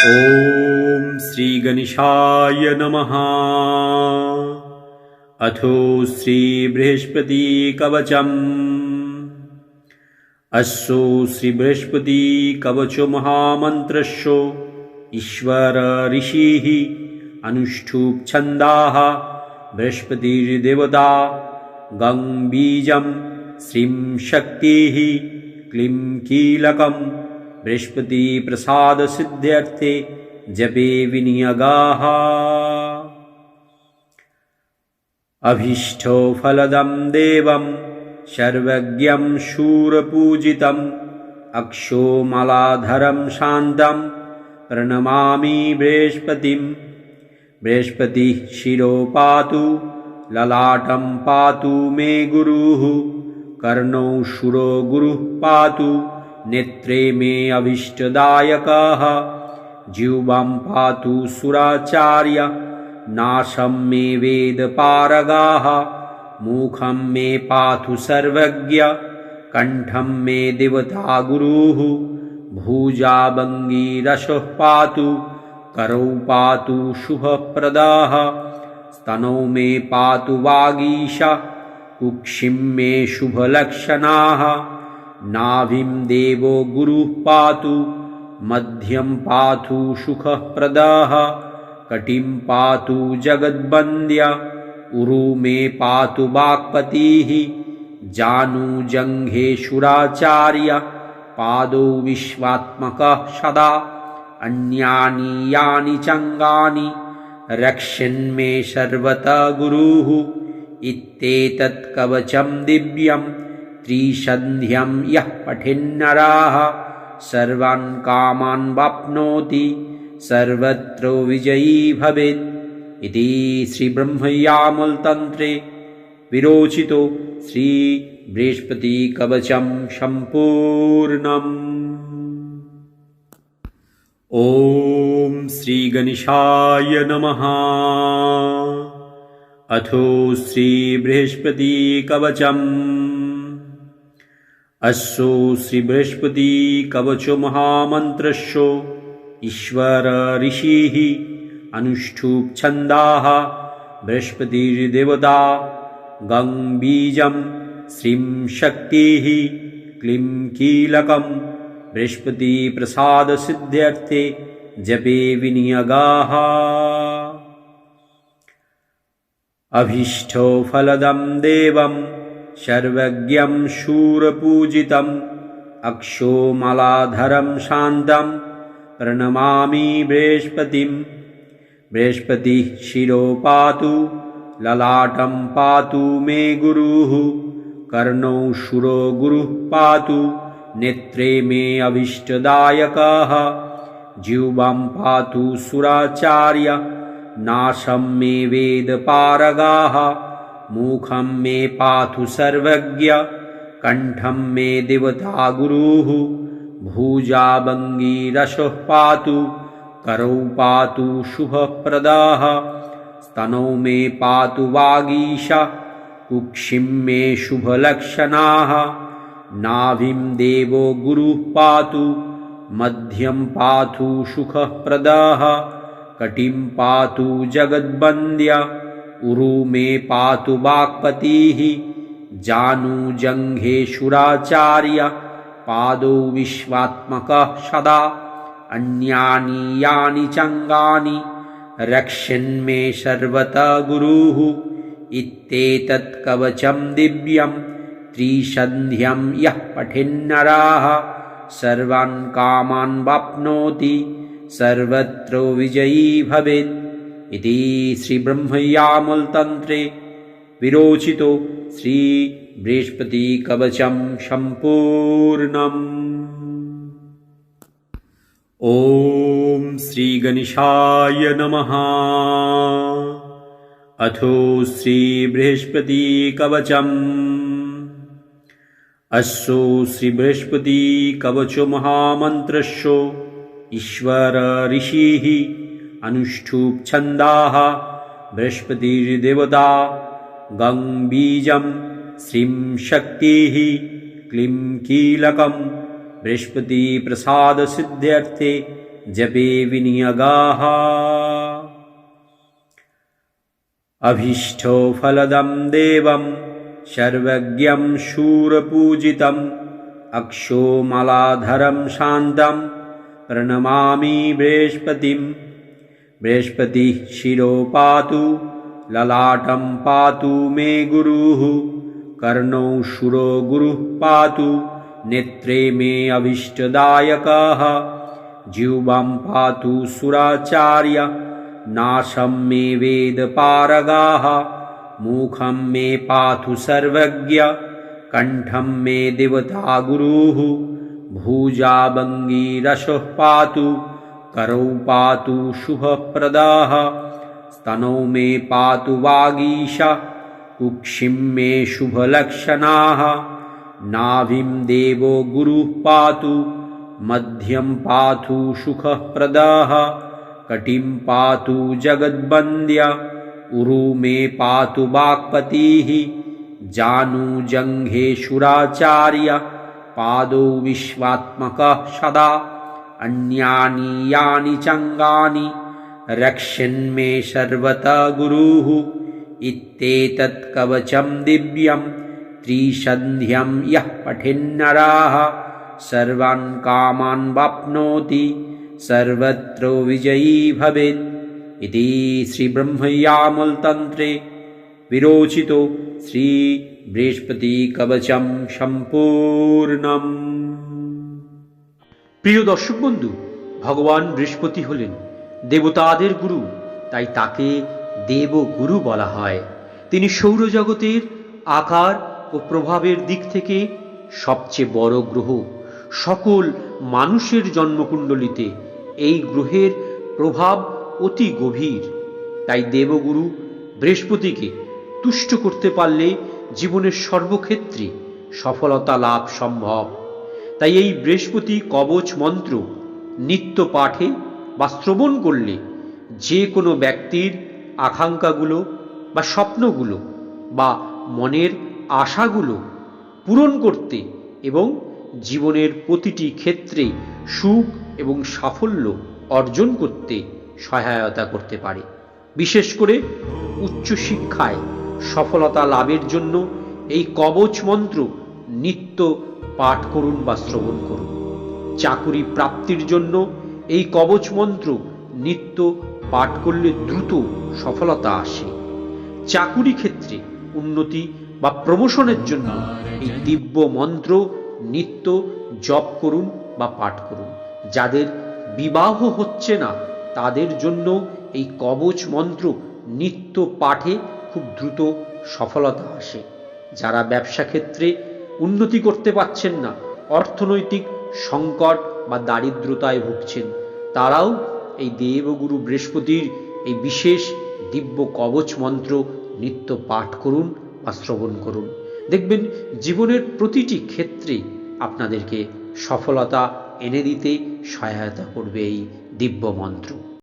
ॐ श्रीगणेशाय नमः। अथो श्रीबृहस्पतिकवचम् अश्वो श्रीबृहस्पतिकवचो महामन्त्रस्यो ईश्वर ऋषिः अनुष्ठुप्छन्दाः। बृहस्पतिर्देवता गं बीजं श्रीं शक्तिः क्लीं कीलकम् बृहस्पतिप्रसादसिद्ध्यर्थे जपे विनियगाः। अभीष्टो फलदं देवं सर्वज्ञं शूरपूजितम् अक्षोमलाधरं शान्तं प्रणमामि बृहस्पतिं। बृहस्पतिः शिरो पातु ललाटं पातु मे गुरुः कर्णौ शुरो गुरुः पातु नेत्रे मे अभीष्टदायकः जिह्वां पातु सुराचार्य नाशं मे वेदपारगाः। मुखं मे पातु सर्वज्ञ कण्ठं मे देवता गुरुः। भुजाभङ्गीरसः पातु करौ पातु शुभप्रदाः। स्तनौ मे पातु वागीशा कुक्षिं मे शुभलक्षणाः नाभिं देवो गुरुः पातु मध्यं पातु सुखप्रदाः कटिं पातु जगद्वन्द्य उरु मे पातु वाक्पतिः जानुजङ्घेशुराचार्य पादौ विश्वात्मकः सदा अन्यानि यानि चङ्गानि रक्षन्मे सर्वतः गुरुः इत्येतत् कवचं दिव्यम् त्रिसन्ध्यं यः पठेन्नराः सर्वान् कामान् वाप्नोति सर्वत्र विजयी भवेत्। इति श्रीब्रह्मयामलतन्त्रे विरोचितो श्रीबृहस्पतिकवचं सम्पूर्णम्। ॐ श्रीगणेशाय नमः। अथो श्रीबृहस्पतिकवचम् अश्वो श्रीबृहस्पतिकवचो महामन्त्रस्यो ईश्वर ऋषिः अनुष्ठुप्छन्दाः। बृहस्पतिर्देवता गं बीजं श्रीं शक्तिः। क्लीं कीलकं बृहस्पतिप्रसादसिद्ध्यर्थे जपे विनियगाः। अभीष्टो फलदं देवं सर्वज्ञं शूरपूजितम् अक्षोमलाधरं शान्तं प्रणमामि बृहस्पतिं बृहस्पतिः शिरो पातु ललाटं पातु मे गुरुः कर्णौ शुरो गुरुः पातु नेत्रे मे अभीष्टदायकः जिह्वां पातु सुराचार्य नाशं मे वेदपारगाः मुखं मे पातु सर्वज्ञ कण्ठं मे देवता गुरुः भुजाभङ्गीरसः पातु करौ पातु शुभप्रदाः स्तनौ मे पातु वागीशा कुक्षिं मे शुभलक्षणाः नाभिं देवो गुरुः पातु मध्यं पातु सुखप्रदाः कटिं पातु जगद्वन्द्य उरु मे पातु वाक्पतिः जानुजङ्घेशुराचार्य पादौ विश्वात्मकः सदा। अन्यानि यानि चङ्गानि रक्षन्मे सर्वतः गुरुः। इत्येतत् कवचं दिव्यं त्रिसन्ध्यं यः पठेन्नराः। सर्वान् कामान् वाप्नोति सर्वत्र विजयी भवेत् इति श्रीब्रह्मयामलतन्त्रे विरोचितो श्रीबृहस्पतिकवचं सम्पूर्णम्। ॐ श्रीगणेशाय नमः। अथो श्रीबृहस्पतिकवचम् अश्वो श्रीबृहस्पतिकवचो महामन्त्रस्यो ईश्वर ऋषिः अनुष्ठुप्छन्दाः बृहस्पतिर्देवता गं बीजं श्रीं शक्तिः क्लीं कीलकं बृहस्पतिप्रसादसिद्ध्यर्थे जपे विनियगाः। अभीष्टफलदं देवं सर्वज्ञं शूरपूजितम् अक्षोमलाधरं शान्तं प्रणमामि बृहस्पतिं बृहस्पतिः शिरो पातु ललाटं पातु मे गुरुः कर्णौ शुरो गुरुः पातु नेत्रे मे अभीष्टदायकः जिह्वां पातु सुराचार्य नाशं मे वेदपारगाः मुखं मे पातु सर्वज्ञ कण्ठं मे देवता गुरुः भुजाभङ्गीरसः पातु करौ पातु शुभप्रदाः। स्तनौ मे पातु वागीशा कुक्षिं मे शुभलक्षणाः। नाभिं देवो गुरुः पातु मध्यं पातु सुखप्रदाः कटिं पातु जगद्वन्द्य उरु मे पातु वाक्पतिः जानुजङ्घेशुराचार्य पादौ विश्वात्मकः सदा अन्यानि यानि चङ्गानि रक्षन्मे सर्वतः गुरुः इत्येतत् कवचं दिव्यं त्रिसन्ध्यं यः पठिन्नराः सर्वान् कामान् वाप्नोति सर्वत्र विजयी भवेत् इति श्रीब्रह्मयामलतन्त्रे विरोचितो श्रीबृहस्पतिकवचं सम्पूर्णम् প্রিয় দর্শক বন্ধু, ভগবান বৃহস্পতি হলেন দেবতাদের গুরু, তাই তাকে দেবগুরু বলা হয়। তিনি সৌরজগতের আকার ও প্রভাবের দিক থেকে সবচেয়ে বড় গ্রহ। সকল মানুষের জন্মকুণ্ডলিতে এই গ্রহের প্রভাব অতি গভীর। তাই দেবগুরু বৃহস্পতিকে তুষ্ট করতে পারলে জীবনের সর্বক্ষেত্রে সফলতা লাভ সম্ভব। তাই এই বৃহস্পতি কবচ মন্ত্র নিত্য পাঠে বা শ্রবণ করলে যে কোনো ব্যক্তির আকাঙ্ক্ষাগুলো বা স্বপ্নগুলো বা মনের আশাগুলো পূরণ করতে এবং জীবনের প্রতিটি ক্ষেত্রে সুখ এবং সাফল্য অর্জন করতে সহায়তা করতে পারে। বিশেষ করে উচ্চশিক্ষায় সফলতা লাভের জন্য এই কবচ মন্ত্র নিত্য পাঠ করুন বা শ্রবণ করুন। চাকুরি প্রাপ্তির জন্য এই কবচ মন্ত্র নিত্য পাঠ করলে দ্রুত সফলতা আসে। চাকুরি ক্ষেত্রে উন্নতি বা প্রমোশনের জন্য এই দিব্য মন্ত্র নিত্য জপ করুন বা পাঠ করুন। যাদের বিবাহ হচ্ছে না, তাদের জন্য এই কবচ মন্ত্র নিত্য পাঠে খুব দ্রুত সফলতা আসে। যারা ব্যবসা ক্ষেত্রে উন্নতি করতে পারছেন না। অর্থনৈতিক সংকট বা দারিদ্রতায় ভুগছেন। তারাও এই দেবগুরু বৃহস্পতির এই বিশেষ দিব্য কবচ মন্ত্র নিত্য পাঠ করুন বা শ্রবণ করুন। দেখবেন জীবনের প্রতিটি ক্ষেত্রে আপনাদেরকে সফলতা এনে দিতে সহায়তা করবে এই দিব্য মন্ত্র।